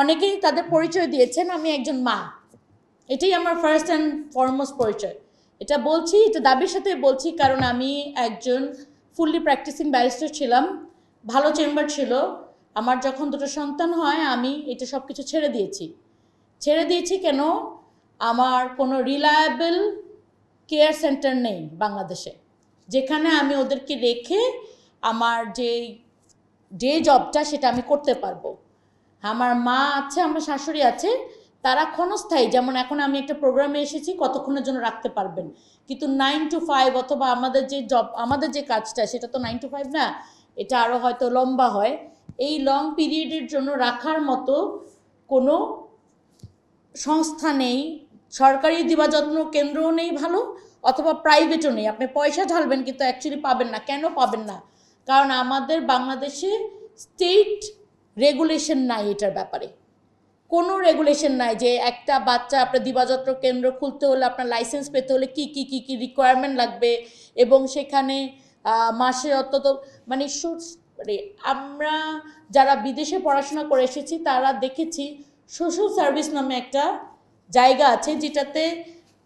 অনেকেই তাদের পরিচয় দিয়েছেন, আমি একজন মা। এটাই আমার ফার্স্ট অ্যান্ড ফরমোস্ট পরিচয়। এটা বলছি, এটা দাবির সাথে বলছি, কারণ আমি একজন ফুললি প্র্যাকটিসিং ব্যারিস্টার ছিলাম, ভালো চেম্বার ছিল। আমার যখন দুটো সন্তান হয়, আমি এটা সব কিছু ছেড়ে দিয়েছি। ছেড়ে দিয়েছি কেন? আমার কোনো রিলায়েবল কেয়ার সেন্টার নেই বাংলাদেশে। যেখানে আমি ওদেরকে রেখে আমার যে ডে জবটা সেটা আমি করতে পারব। আমার মা আছে, আমার শাশুড়ি আছে, তারা ক্ষণস্থায়ী। যেমন এখন আমি একটা প্রোগ্রামে এসেছি, কতক্ষণের জন্য রাখতে পারবেন? কিন্তু নাইন টু ফাইভ অথবা আমাদের যে জব আমাদের যে কাজটা, সেটা তো নাইন টু ফাইভ না, এটা আরও হয়তো লম্বা হয়। এই লং পিরিয়ডের জন্য রাখার মতো কোনো সংস্থা নেই। সরকারি দিবাযত্ন কেন্দ্রও নেই ভালো, অথবা প্রাইভেটও নেই। আপনি পয়সা ঢালবেন, কিন্তু অ্যাকচুয়ালি পাবেন না। কেন পাবেন না? কারণ আমাদের বাংলাদেশে স্টেট রেগুলেশন নাই এটার ব্যাপারে। কোনো রেগুলেশন নাই যে একটা বাচ্চা আপনার দিবাযত্ন কেন্দ্র খুলতে হলে, আপনার লাইসেন্স পেতে হলে কি কি কি কি রিকোয়ারমেন্ট লাগবে এবং সেখানে মাসে অন্তত মানে মানে আমরা যারা বিদেশে পড়াশোনা করে এসেছি, তারা দেখেছি সোশ্যাল সার্ভিস নামে একটা জায়গা আছে যেটাতে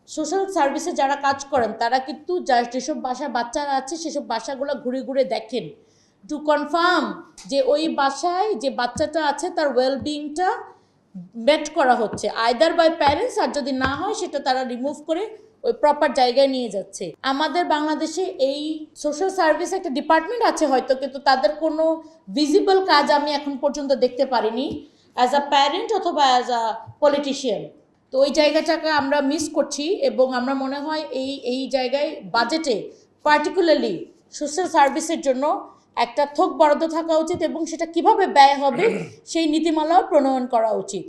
সোশ্যাল সার্ভিসে যারা কাজ করেন, তারা কিন্তু যেসব বাসা বাচ্চারা আছে, সেসব বাসাগুলো ঘুরে ঘুরে দেখেন। টু কনফার্ম যে ওই বাসায় যে বাচ্চাটা আছে তার ওয়েলবিংটা মেট করা হচ্ছে। আইদার বাই প্যারেন্টস আর যদি না হয়, সেটা তারা রিমুভ করে ওই প্রপার জায়গায় নিয়ে যাচ্ছে। আমাদের বাংলাদেশে এই সোশ্যাল সার্ভিস একটা ডিপার্টমেন্ট আছে হয়তো, কিন্তু তাদের কোনো ভিজিবল কাজ আমি এখন পর্যন্ত দেখতে পারিনি। অ্যাজ আ প্যারেন্ট অথবা অ্যাজ আ পলিটিশিয়ান তো ওই জায়গাটাকে আমরা মিস করছি এবং আমরা মনে হয় এই এই জায়গায় বাজেটে পার্টিকুলারলি সোশ্যাল সার্ভিসের জন্য একটা থোক বরাদ্দ থাকা উচিত এবং সেটা কীভাবে ব্যয় হবে সেই নীতিমালাও প্রণয়ন করা উচিত।